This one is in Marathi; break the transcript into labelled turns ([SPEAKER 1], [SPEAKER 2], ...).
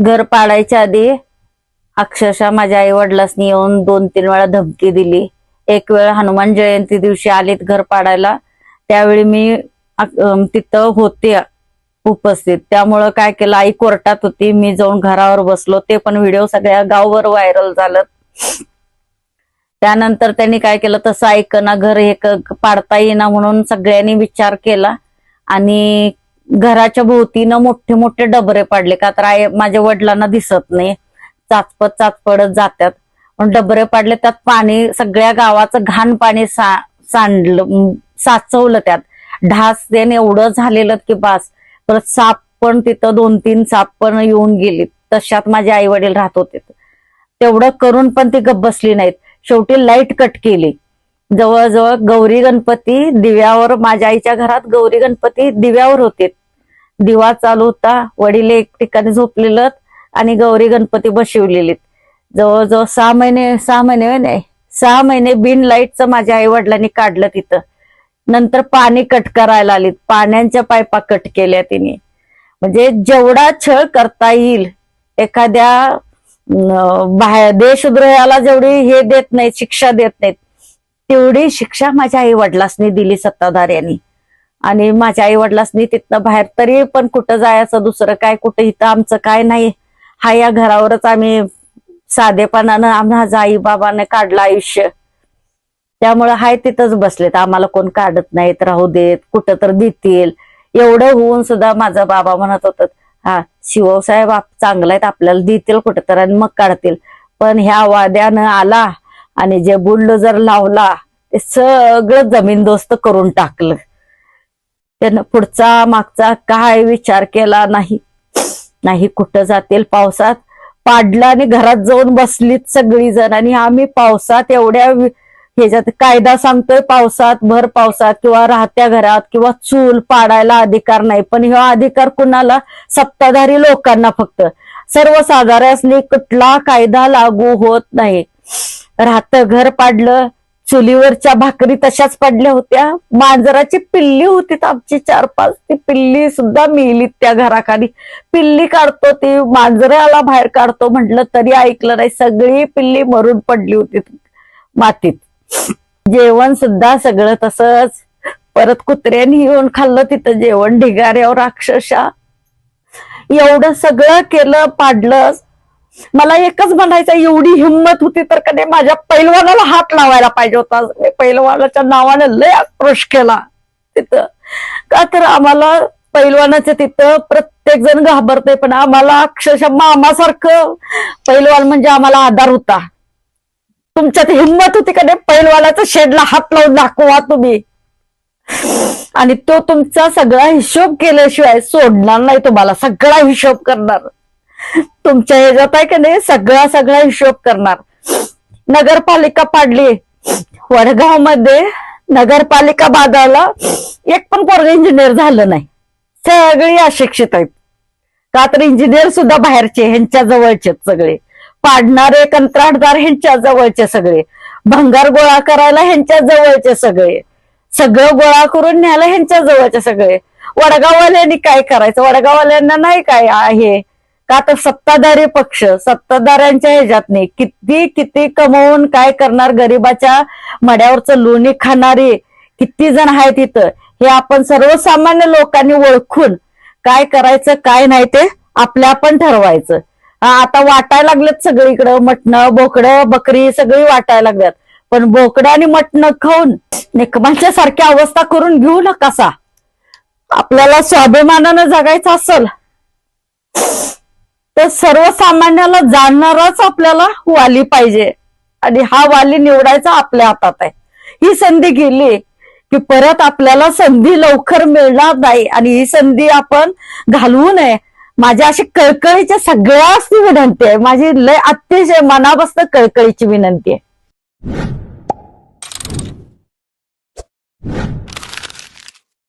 [SPEAKER 1] घर पाडायच्या आधी अक्षरशः माझ्या आई वडिलांनी येऊन दोन तीन वेळा धमकी दिली. एक वेळ हनुमान जयंती दिवशी आलीत घर पाडायला. त्यावेळी मी तिथं होते उपस्थित. त्यामुळं काय केलं आई कोर्टात होती. मी जाऊन घरावर बसलो. ते पण व्हिडिओ सगळ्या गावभर व्हायरल झालं. त्यानंतर त्यांनी काय केलं तसं ऐकना घर हे पाडता येईना म्हणून सगळ्यांनी विचार केला. आणि घराच्या भोवतीनं मोठे मोठे डबरे पाडले का तर आई माझ्या वडिलांना दिसत नाही. चाचपत चाचपडत जातात पण डबरे पाडले त्यात पाणी सगळ्या गावाचं घाण पाणी सा सांडलं साचवलं त्यात. ढास देणे एवढं झालेलं की बास. परत साप पण तिथं दोन तीन साप पण येऊन गेले तशात माझे आई वडील राहत होते. तेवढं करून पण ती गप्प बसली नाहीत. शेवटी लाइट कट केली. जवळजवळ गौरी गणपती दिव्यावर माझ्या आईच्या घरात गौरी गणपती दिव्यावर होते. दिवा चालू होता. वडील एक ठिकाणी झोपलेलं आणि गौरी गणपती बसवलेले जवळजवळ सहा महिने सहा महिने नाही सहा महिने बिन लाईटचं माझ्या आई वडिलांनी काढलं तिथं. नंतर पाणी कट करायला आलीत. पाण्याच्या पायपा कट केल्या तिने. म्हणजे जेवढा छळ करता येईल एखाद्या बाहेर देशद्रोहाला जेवढी हे देत नाहीत शिक्षा देत नाहीत तेवढी शिक्षा माझ्या आई वडिलांनी दिली सत्ताधाऱ्यांनी. आणि माझ्या आई वडिलांनी तिथनं बाहेर तरी पण कुठं जायचं दुसरं काय कुठं इथं आमचं काय नाही. हा या घरावरच आम्ही साधेपणानं आम्हाला आई बाबाने काढलं आयुष्य. त्यामुळे हाय तिथंच बसलेत. आम्हाला कोण काढत नाहीत राहू देत कुठं तर देतील एवढं होऊन सुद्धा माझा बाबा म्हणत होत हा शिवसाहेब आप चांगला आहेत आपल्याला देतील कुठं तर आणि मग काढतील. पण ह्या वाद्यानं आला आणि जे बुलडोजर लावला ते सगळं जमीनदोस्त करून टाकलं. त्यानं पुढचा मागचा काय विचार केला नाही. नाही कुठं जातील पावसात? पाडलं आणि घरात जाऊन बसलीत सगळी जण आणि आम्ही पावसात एवढ्या ह्याच्यात कायदा सांगतोय पावसात भर पावसात किंवा राहत्या घरात किंवा चूल पाडायला अधिकार नाही. पण हा अधिकार कुणाला? सत्ताधारी लोकांना फक्त. सर्वसाधारण कुठला कायदा लागू होत नाही. राहतं घर पाडलं चुलीवरच्या भाकरी तशाच पडल्या होत्या. मांजराची पिल्ली होती आमची चार पाच ती पिल्ली सुद्धा मिली त्या घराखाली. पिल्ली काढतो ती मांजराला बाहेर काढतो. म्हटलं तरी ऐकलं नाही. सगळी पिल्ली मरून पडली होती मातीत. जेवण सुद्धा सगळं तसंच. परत कुत्र्यानी येऊन खाल्लं तिथं जेवण. ढिगाऱ्यावर अक्षरशः एवढं सगळं केलं पाडलं मला एकच म्हणायचं एवढी हिंमत होती तर कधी माझ्या पैलवानाला हात लावायला पाहिजे होता. मी पैलवानाच्या नावाने लय आक्रोश केला तिथं. का तर आम्हाला पैलवानाचं तिथं प्रत्येक जण घाबरते पण आम्हाला अक्षरशः मामासारखं पैलवान म्हणजे आम्हाला आधार होता. तुमच्यात हिंमत होती का नाही पैलवानाच्या शेडला हात लावून दाखवा तुम्ही. आणि तो तुमचा सगळा हिशोब केल्याशिवाय सोडणार नाही तुम्हाला सगळा हिशोब करणार. तुमच्या ह्याच्यात आहे का नाही सगळा सगळा हिशोब करणार. नगरपालिका पाडली. वडगावमध्ये नगरपालिका बांधायला एक पण पोरग इंजिनियर झालं नाही. सगळी अशिक्षित आहेत. का तर इंजिनियर सुद्धा बाहेरचे ह्यांच्या जवळचे सगळे. पाडणारे कंत्राटदार ह्यांच्या जवळचे सगळे. भंगार गोळा करायला ह्यांच्या जवळचे सगळे. सगळं गोळा करून न्यायला ह्यांच्या जवळचे सगळे. वडगाववाल्यांनी काय करायचं? वडगाववाल्यांना नाही काय आहे? का तर सत्ताधारी पक्ष सत्ताधाऱ्यांच्या ह्याच्यातनी किती किती कमवून काय करणार गरिबाच्या मड्यावरचं लोणी खाणारे किती जण आहेत इथं? हे आपण सर्वसामान्य लोकांनी ओळखून काय करायचं काय नाही ते आपल्या आपण ठरवायचं. आता वाटायला लागलेत सगळीकडं मटणं बोकडं बकरी सगळी वाटायला लागल्यात. पण बोकडं आणि मटणं खाऊन निकमांच्या सारखी अवस्था करून घेऊ नका सा आपल्याला स्वाभिमानानं जगायचं असेल तर सर्वसामान्याला जाणणाराच आपल्याला वाली पाहिजे. आणि हा वाली निवडायचा आपल्या हातात आहे. ही संधी गेली की परत आपल्याला संधी लवकर मिळणार नाही. आणि ही संधी आपण घालवू नये. माझ्या अशी कळकळीच्या सगळ्याच विनंती आहे. माझी लय अतिशय मनापासून कळकळीची विनंती आहे.